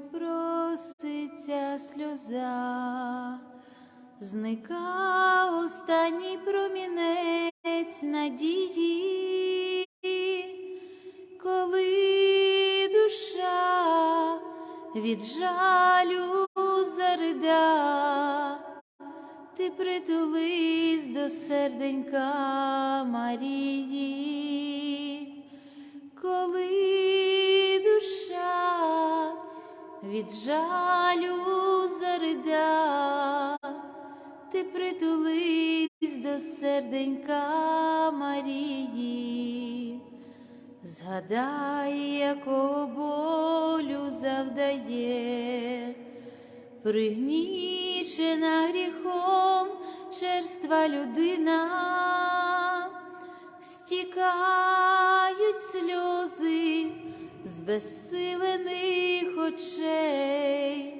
болю проситься сльоза, зника останній промінець надії, коли душа від жалю зарида, ти притулись до серденька Марії, ти притулись до серденька Марії, згадай, якого болю завдає. Пригнічена гріхом черства людина, стікають сльози з безсилених очей,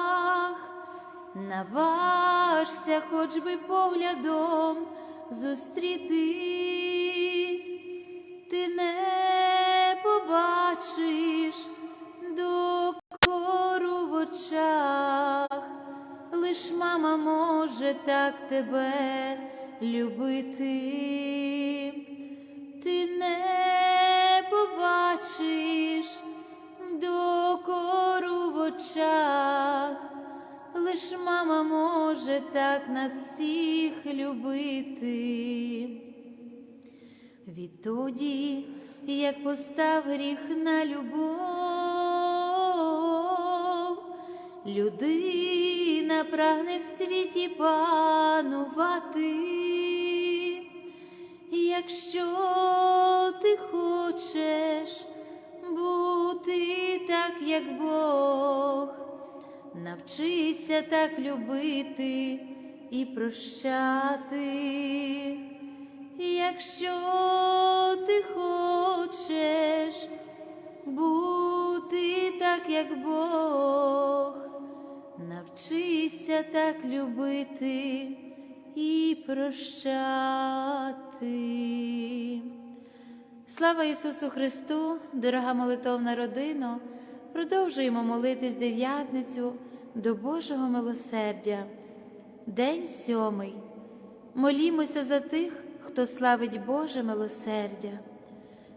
наважся хоч би поглядом зустрітись, ти не побачиш докору в очах. Лиш мама може так тебе любити, ти не побачиш докору в очах, лиш мама може так нас всіх любити. Відтоді, як постав гріх на любов, людина прагне в світі панувати, якщо ти хочеш бути так, як Бог, навчися так любити і прощати, якщо ти хочеш бути так, як Бог, навчися так любити і прощати. Слава Ісусу Христу, дорога молитовна родино, продовжуємо молитись дев'ятницю до Божого милосердя. День сьомий. Молімося за тих, хто славить Боже милосердя.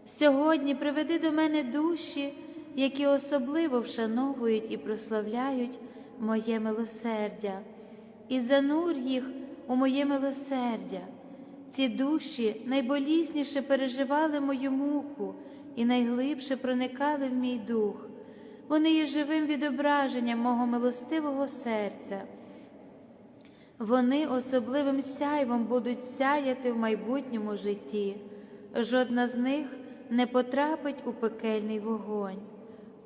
Сьогодні приведи до мене душі, які особливо вшановують і прославляють моє милосердя, і занур їх у моє милосердя. Ці душі найболісніше переживали мою муку і найглибше проникали в мій дух. Вони є живим відображенням мого милостивого серця. Вони особливим сяйвом будуть сяяти в майбутньому житті. Жодна з них не потрапить у пекельний вогонь.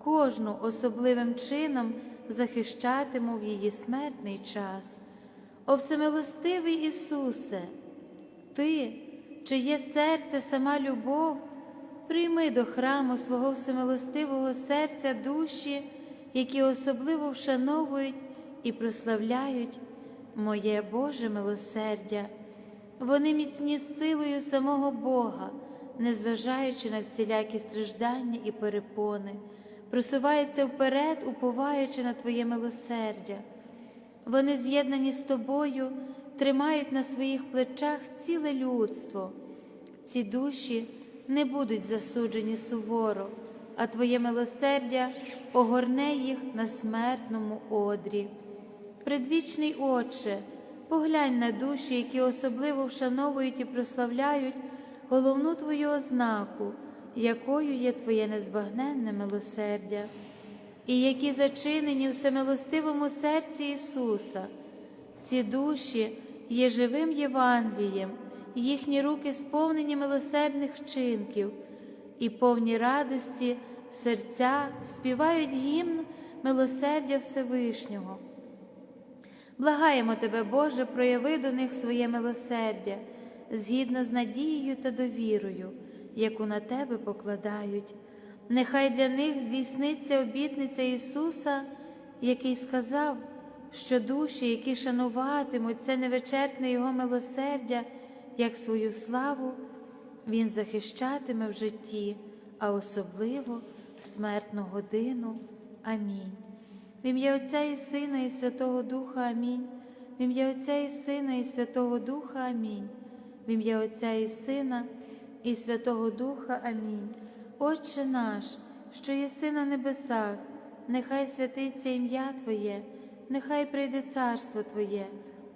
Кожну особливим чином захищатиму в її смертний час. О всемилостивий Ісусе, Ти, чиє серце сама любов, прийми до храму свого всемилостивого серця душі, які особливо вшановують і прославляють моє Боже милосердя. Вони міцні силою самого Бога, незважаючи на всілякі страждання і перепони, просуваються вперед, уповаючи на Твоє милосердя. Вони з'єднані з тобою, тримають на своїх плечах ціле людство. Ці душі не будуть засуджені суворо, а Твоє милосердя огорне їх на смертному одрі. Предвічний Отче, поглянь на душі, які особливо вшановують і прославляють головну Твою ознаку, якою є Твоє незбагненне милосердя, і які зачинені в всемилостивому серці Ісуса. Ці душі є живим Євангелієм, їхні руки сповнені милосердних вчинків, і повні радості серця співають гімн милосердя Всевишнього. Благаємо Тебе, Боже, прояви до них своє милосердя, згідно з надією та довірою, яку на Тебе покладають. Нехай для них здійсниться обітниця Ісуса, який сказав, що душі, які шануватимуть це невичерпне Його милосердя, як свою славу, Він захищатиме в житті, а особливо в смертну годину. Амінь. В ім'я Отця і Сина, і Святого Духа Амінь. В ім'я Отця і Сина, і Святого Духа Амінь. В ім'я Отця і Сина, і Святого Духа Амінь. Отче наш, що єси на небесах, нехай святиться ім'я Твоє, нехай прийде царство Твоє,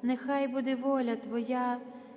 нехай буде воля Твоя,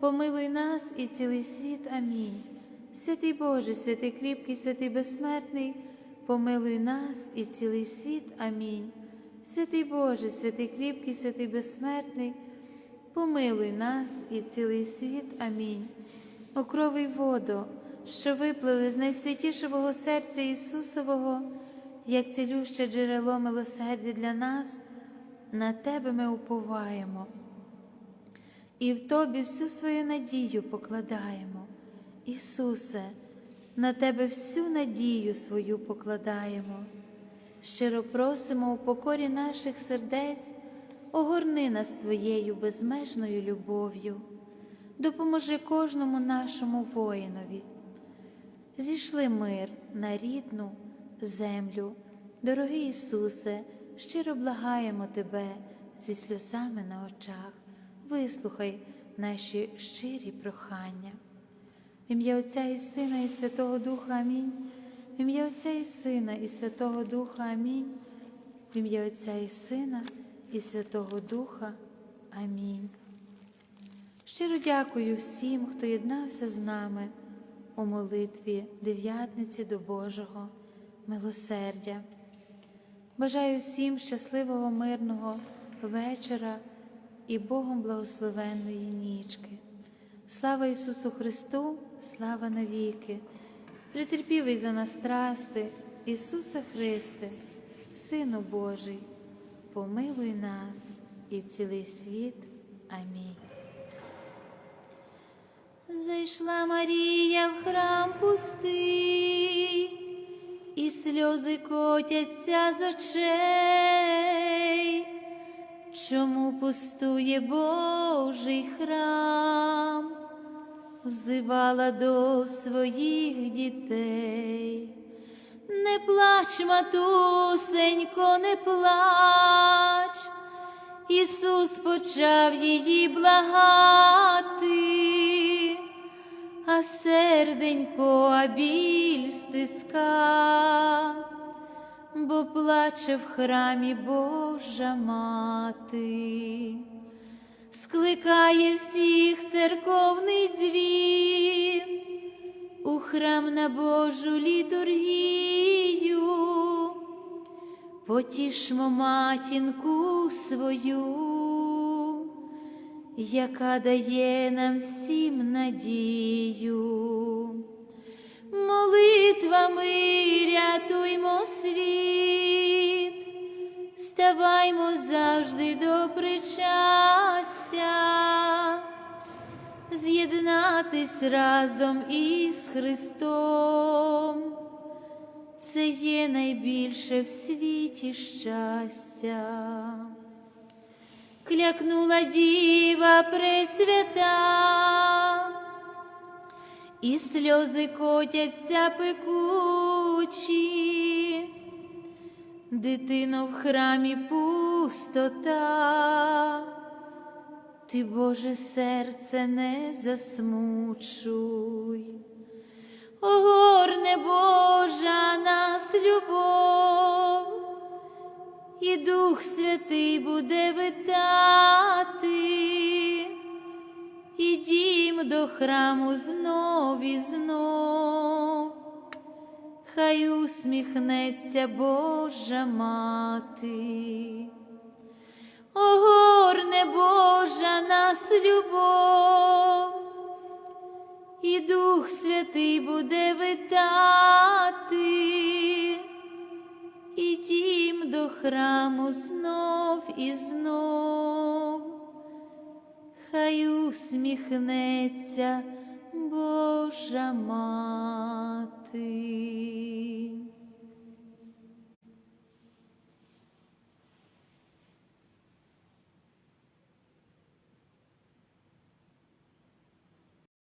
помилуй нас і цілий світ. Амінь. Святий Боже, святий кріпкий, святий безсмертний, помилуй нас і цілий світ. Амінь. Святий Боже, святий кріпкий, святий безсмертний, помилуй нас і цілий світ. Амінь. О крови й воду, що виплили з найсвятішого серця Ісусового, як цілюще джерело милосердя для нас, на Тебе ми уповаємо. І в Тобі всю свою надію покладаємо. Ісусе, на Тебе всю надію свою покладаємо. Щиро просимо у покорі наших сердець, огорни нас своєю безмежною любов'ю, допоможи кожному нашому воїнові. Зійшли мир на рідну землю, дорогий Ісусе, щиро благаємо Тебе зі сльозами на очах, вислухай наші щирі прохання. В ім'я Отця і Сина, і Святого Духа Амінь. В ім'я Отця і Сина, і Святого Духа Амінь. В ім'я Отця і Сина, і Святого Духа. Амінь. Щиро дякую всім, хто єднався з нами у молитві дев'ятниці до Божого милосердя. Бажаю всім щасливого, мирного вечора і Богом благословенної нічки. Слава Ісусу Христу, слава навіки, притерпівий за нас страсти, Ісусе Христе, Сину Божий, помилуй нас і цілий світ. Амінь. Зайшла Марія в храм пустий, і сльози котяться з очей. Чому пустує Божий храм, взивала до своїх дітей. Не плач, матусенько, не плач, Ісус почав її благати, а серденько а біль стиска, бо плаче в храмі Божа мати, скликає всіх церковний дзвін у храм на Божу літургію, потішмо матінку свою, яка дає нам всім надію. Молитвами рятуймо світ, ставаймо завжди до причастя, з'єднатись разом із Христом. Це є найбільше в світі щастя. Клякнула діва пресвята, і сльози котяться пекучі, дитино в храмі пустота, ти, Боже, серце не засмучуй, огорне Божа нас любов, і Дух Святий буде витати і дім до храму знов і знов, хай усміхнеться Божа мати, огорне Божа нас любов, і Дух Святий буде витати, і дім до храму знов і знов хай усміхнеться Божа мати.